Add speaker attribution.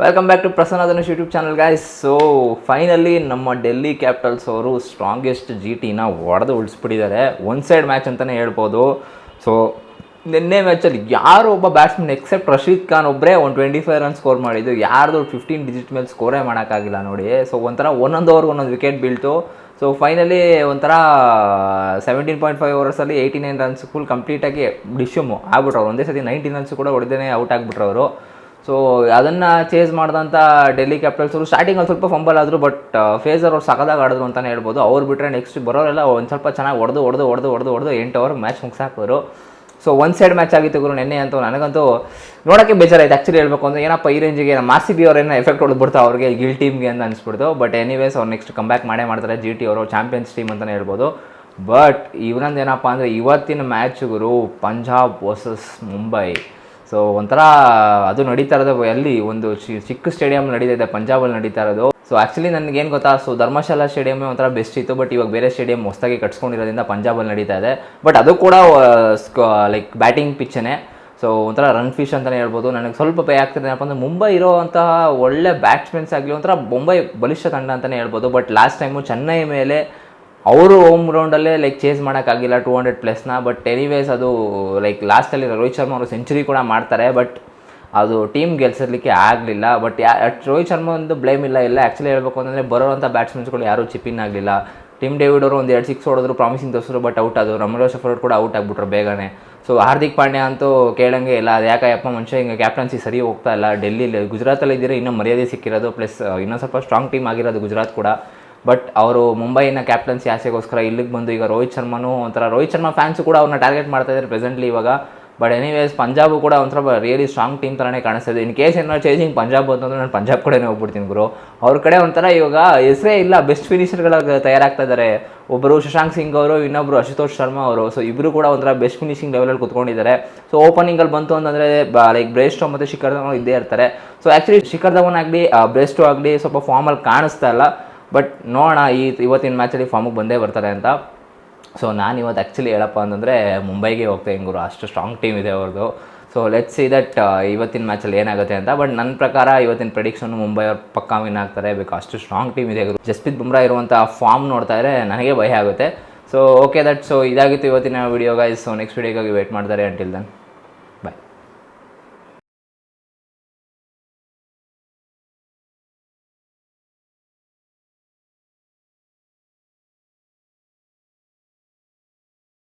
Speaker 1: Welcome back to Prasanna Dhanush YouTube channel guys so finally ನಮ್ಮ Delhi capitals ಅವರು strongest G ಟಿನ ಹೊಡೆದು ಉಳಿಸ್ಬಿಟ್ಟಿದ್ದಾರೆ. ಒನ್ ಸೈಡ್ ಮ್ಯಾಚ್ ಅಂತಲೇ ಹೇಳ್ಬೋದು. ಸೊ ನಿನ್ನೆ ಮ್ಯಾಚಲ್ಲಿ ಯಾರು ಒಬ್ಬ ಬ್ಯಾಟ್ಸ್ಮನ್ ಎಕ್ಸೆಪ್ಟ್ ರಶೀದ್ ಖಾನ್ ಒಬ್ಬರೇ ಒಂದು ಟ್ವೆಂಟಿ ಫೈವ್ ರನ್ ಸ್ಕೋರ್ ಮಾಡಿದ್ದು. ಯಾರ್ದು ಫಿಫ್ಟೀನ್ ಡಿಜಿಟ್ ಮೇಲೆ ಸ್ಕೋರೇ ಮಾಡೋಕ್ಕಾಗಿಲ್ಲ ನೋಡಿ. ಸೊ ಒಂಥರ ಒಂದೊಂದು ಓವರ್ಗೆ ಒಂದೊಂದು ವಿಕೆಟ್ ಬೀಳ್ತು. ಸೊ ಫೈನಲಿ ಒಂಥರ ಸೆವೆಂಟೀನ್ ಪಾಯಿಂಟ್ ಫೈವ್ ಓವರ್ಸಲ್ಲಿ ಏಯ್ಟಿ ನೈನ್ ರನ್ಸ್ ಫುಲ್ ಕಂಪ್ಲೀಟಾಗಿ ಡಿಶ್ಯೂಮು ಆಗ್ಬಿಟ್ರು. ಅವ್ರು ಒಂದೇ ಸತಿ ನೈನ್ಟೀನ್ ರನ್ಸ್ ಕೂಡ ಹೊಡೆದೇ ಔಟ್ ಆಗಿಬಿಟ್ರು ಅವರು. ಸೊ ಅದನ್ನು ಚೇಸ್ ಮಾಡಿದಂಥ ಡೆಲ್ಲಿ ಅವರು ಸ್ಟಾರ್ಟಿಂಗಲ್ಲಿ ಸ್ವಲ್ಪ ಫಂಬಲ್ ಆದರು ಬಟ್ ಫೇಸರ್ ಅವ್ರು ಸಕದಾಗ ಆಡಿದ್ರು ಅಂತಲೇ ಹೇಳ್ಬೋದು. ಅವ್ರು ಬಿಟ್ಟರೆ ನೆಕ್ಸ್ಟ್ ಬರೋರೆಲ್ಲ ಒಂದು ಸ್ವಲ್ಪ ಚೆನ್ನಾಗಿ ಹೊಡೆದು ಹೊಡೆದು ಹೊಡೆದು ಹೊಡೆದು ಹೊಡೆದು ಎಂಟು ಅವರ್ ಮ್ಯಾಚ್ ಮುಗಿಸಾಕೋರು ಸೊ ಒನ್ ಸೈಡ್ ಮ್ಯಾಚ್ ಆಗಿತ್ತು ಗುರು ನೆನ್ನೆ ಅಂತೂ ನನಗಂತೂ ನೋಡೋಕ್ಕೆ ಬೇಜಾರಾಯ್ತು. ಆ್ಯಕ್ಚುಲಿ ಹೇಳ್ಬೇಕು ಅಂದರೆ ಏನಪ್ಪ ಈ ರೇಂಜಿಗೆ ನಮ್ಮ ಆರ್ ಸಿ ಬಿ ಅವ್ರೇನೋ ಎಫೆಕ್ಟ್ ಹೊಡೆದ್ಬಿಡ್ತು ಅವ್ರಿಗೆ ಗಿಲ್ ಟೀಮ್ಗೆ ಅಂತ ಅನಿಸ್ಬಿಡ್ತು. ಬಟ್ ಎನಿವೇಸ್ ಅವ್ರು ನೆಕ್ಸ್ಟ್ ಕಂಬ್ಯಾಕ್ ಮಾಡೇ ಮಾಡ್ತಾರೆ. ಜಿ ಟಿ ಅವರು ಚಾಂಪಿಯನ್ಸ್ ಟೀಮ್ ಅಂತಲೇ ಹೇಳ್ಬೋದು. ಬಟ್ ಏನಪ್ಪ ಅಂದರೆ ಇವತ್ತಿನ ಮ್ಯಾಚ್ ಗುರು ಪಂಜಾಬ್ ವರ್ಸಸ್ ಮುಂಬೈ ಸೊ ಒಂಥರ ಅದು ನಡೀತಾ ಇರೋದು ಎಲ್ಲಿ ಒಂದು ಚಿಕ್ಕ ಸ್ಟೇಡಿಯಂ ನಡೀತಾ ಇದೆ, ಪಂಜಾಬಲ್ಲಿ ನಡೀತಾ ಇರೋದು. ಸೊ ಆ್ಯಕ್ಚುಲಿ ನನಗೇನು ಗೊತ್ತಾ ಸೊ ಧರ್ಮಶಾಲಾ ಸ್ಟೇಡಿಯಮೇ ಒಂಥರ ಬೆಸ್ಟ್ ಇತ್ತು ಬಟ್ ಇವಾಗ ಬೇರೆ ಸ್ಟೇಡಿಯಂ ಹೊಸದಾಗಿ ಕಟ್ಸ್ಕೊಂಡಿರೋದ್ರಿಂದ ಪಂಜಾಬಲ್ಲಿ ನಡೀತಾ ಇದೆ. ಬಟ್ ಅದು ಕೂಡ ಲೈಕ್ ಬ್ಯಾಟಿಂಗ್ ಪಿಚ್ಚನೇ ಸೊ ಒಂಥರ ರನ್ ಫಿಶ್ ಅಂತಲೇ ಹೇಳ್ಬೋದು. ನನಗೆ ಸ್ವಲ್ಪ ಪೇ ಆಗ್ತಿದೆ, ಏನಪ್ಪ ಅಂದರೆ ಮುಂಬೈ ಇರೋವಂತಹ ಒಳ್ಳೆ ಬ್ಯಾಟ್ಸ್ಮೆನ್ಸ್ ಆಗಲಿ, ಒಂಥರ ಮುಂಬೈ ಬಲಿಷ್ಠ ತಂಡ ಅಂತಲೇ ಹೇಳ್ಬೋದು. ಬಟ್ ಲಾಸ್ಟ್ ಟೈಮು ಚೆನ್ನೈ ಮೇಲೆ ಅವರು ಹೋಮ್ ಗ್ರೌಂಡಲ್ಲೇ ಲೈಕ್ ಚೇಸ್ ಮಾಡೋಕ್ಕಾಗಿಲ್ಲ ಟೂ ಹಂಡ್ರೆಡ್ ಪ್ಲಸ್ನ ಬಟ್ ಎನಿವೇಸ್ ಅದು ಲೈಕ್ ಲಾಸ್ಟಲ್ಲಿ ರೋಹಿತ್ ಶರ್ಮಾ ಅವರು ಸೆಂಚುರಿ ಕೂಡ ಮಾಡ್ತಾರೆ ಬಟ್ ಅದು ಟೀಮ್ ಗೆಲ್ಸಿರ್ಲಿಕ್ಕೆ ಆಗಲಿಲ್ಲ ಬಟ್ ಯಾ ರೋಹಿತ್ ಶರ್ಮಾ ಒಂದು ಬ್ಲೇಮ್ ಇಲ್ಲ ಇಲ್ಲ ಆ್ಯಕ್ಚುಲಿ ಹೇಳಬೇಕು ಅಂದರೆ ಬರೋವಂಥ ಬ್ಯಾಟ್ಸ್ಮನ್ಸ್ಗಳು ಯಾರೂ ಚಿಪ್ಪಿನ್ ಆಗಲಿಲ್ಲ. ಟಿಮ್ ಡೇವಿಡ್ ಅವರು ಒಂದು ಎರಡು ಸಿಕ್ಸ್ ಹೊಡೆದ್ರು ಪ್ರಾಮಿಸಿಂಗ್ ತೋರಿಸಿದ್ರು ಬಟ್ ಔಟ್ ಅದು ರಮರೋ ಶಫರ್ ಕೂಡ ಔಟ್ ಆಗಿಬಿಟ್ರು ಬೇಗನೆ. ಸೊ ಹಾರ್ದಿಕ್ ಪಾಂಡ್ಯ ಅಂತೂ ಕೇಳಂಗೆ ಇಲ್ಲ, ಅದು ಯಾಕಪ್ಪ ಮನುಷ್ಯ ಹಿಂಗೆ ಕ್ಯಾಪ್ಟನ್ಸಿ ಸರಿ ಹೋಗ್ತಾ ಇಲ್ಲ, ಡೆಲ್ಲಿಲಿ, ಗುಜರಾತಲ್ಲಿ ಇದ್ದೀರಿ, ಇನ್ನೂ ಮರ್ಯಾದೆ ಸಿಕ್ಕಿರೋದು ಪ್ಲಸ್ ಇನ್ನೊಂದು ಸ್ವಲ್ಪ ಸ್ಟ್ರಾಂಗ್ ಟೀಮ್ ಆಗಿರೋದು ಗುಜರಾತ್ ಕೂಡ. ಬಟ್ ಅವರು ಮುಂಬೈನ ಕ್ಯಾಪ್ಟನ್ಸಿ ಆಸೆಗೋಸ್ಕರ ಇಲ್ಲಿಗೆ ಬಂದು ಈಗ ರೋಹಿತ್ ಶರ್ಮಾನು ಒಂಥರ, ರೋಹಿತ್ ಶರ್ಮಾ ಫ್ಯಾನ್ಸು ಕೂಡ ಅವ್ರನ್ನ ಟಾರ್ಗೆಟ್ ಮಾಡ್ತಾ ಇದ್ದಾರೆ ಪ್ರೆಸೆಂಟ್ಲಿ ಇವಾಗ. ಬಟ್ ಎನಿವೇಸ್ ಪಂಜಾಬು ಕೂಡ ಒಂಥರ ರಿಯಲಿ ಸ್ಟ್ರಾಂಗ್ ಟೀಮ್ ಥರನೇ ಕಾಣಿಸ್ತಿದೆ ಇನ್ ಕೇಸ್ ಏನೋ ಚೇಂಜಿಂಗ್ ಪಂಜಾಬ್ ಅಂತಂದ್ರೆ ನಾನು ಪಂಜಾಬ್ ಕಡೆನೇ ಹೋಗ್ಬಿಡ್ತೀನಿ ಗುರು ಅವ್ರ ಕಡೆ ಒಂಥರ ಇವಾಗ ಹೆಸರೇ ಇಲ್ಲ ಬೆಸ್ಟ್ ಫಿನಿಷರ್ಗಳ ತಯಾರಾಗ್ತಾ ಇದ್ದಾರೆ ಒಬ್ಬರು ಶಶಾಂಕ್ ಸಿಂಗ್ ಅವರು ಇನ್ನೊಬ್ಬರು ಅಶುತೋಷ್ ಶರ್ಮಾ ಅವರು. ಸೊ ಇಬ್ಬರು ಕೂಡ ಒಂಥರ ಬೆಸ್ಟ್ ಫಿನಿಶಿಂಗ್ ಲೆವೆಲಲ್ಲಿ ಕುತ್ಕೊಂಡಿದ್ದಾರೆ ಸೊ ಓಪನಿಂಗಲ್ಲಿ ಬಂತು ಅಂತಂದರೆ ಲೈಕ್ ಬ್ರೇಸ್ಟೋ ಮತ್ತು ಶಿಖರ್ ಧವನ್ ಇದ್ದೇ ಇರ್ತಾರೆ. ಸೊ ಆ್ಯಕ್ಚುಲಿ ಶಿಖರ್ ಧವನ್ ಆಗಲಿ ಬ್ರೇಸ್ಟೋ ಆಗಲಿ ಸ್ವಲ್ಪ ಫಾರ್ಮಲ್ಲಿ ಕಾಣಿಸ್ತಾ ಇಲ್ಲ. ಬಟ್ ನೋಡೋಣ, ಈ ಇವತ್ತಿನ ಮ್ಯಾಚಲ್ಲಿ ಫಾರ್ಮಿಗೆ ಬಂದೇ ಬರ್ತಾರೆ ಅಂತ. ಸೊ ನಾನು ಇವತ್ತು ಆ್ಯಕ್ಚುಲಿ ಹೇಳಪ್ಪ ಅಂತಂದರೆ ಮುಂಬೈಗೆ ಹೋಗ್ತಾ ಗುರು. ಅಷ್ಟು ಸ್ಟ್ರಾಂಗ್ ಟೀಮ್ ಇದೆ ಅವ್ರದ್ದು ಸೊ ಲೆಟ್ಸ್ ಸಿ ದಟ್ ಇವತ್ತಿನ ಮ್ಯಾಚಲ್ಲಿ ಏನಾಗುತ್ತೆ ಅಂತ. ಬಟ್ ನನ್ನ ಪ್ರಕಾರ ಇವತ್ತಿನ ಪ್ರೆಡಿಕ್ಷನ್ ಮುಂಬೈ ಅವ್ರು ಪಕ್ಕಾ ವಿನ್ ಆಗ್ತಾರೆ ಬೇಕು ಅಷ್ಟು ಸ್ಟ್ರಾಂಗ್ ಟೀಮ್ ಇದೆ ಜಸ್ಪ್ರೀತ್ ಬುಮ್ರಾ ಇರುವಂಥ ಫಾರ್ಮ್ ನೋಡ್ತಾ ಇದ್ರೆ ನನಗೆ ಭಯ ಆಗುತ್ತೆ. ಸೊ ಓಕೆ ದಟ್ ಸೊ ಇದಾಗಿತ್ತು ಇವತ್ತಿನ ವಿಡಿಯೋ ಗೈಸ್ ಸೊ ನೆಕ್ಸ್ಟ್ ವೀಡಿಯೋಗಾಗಿ ವೇಟ್ ಮಾಡ್ತಾರೆ. Until then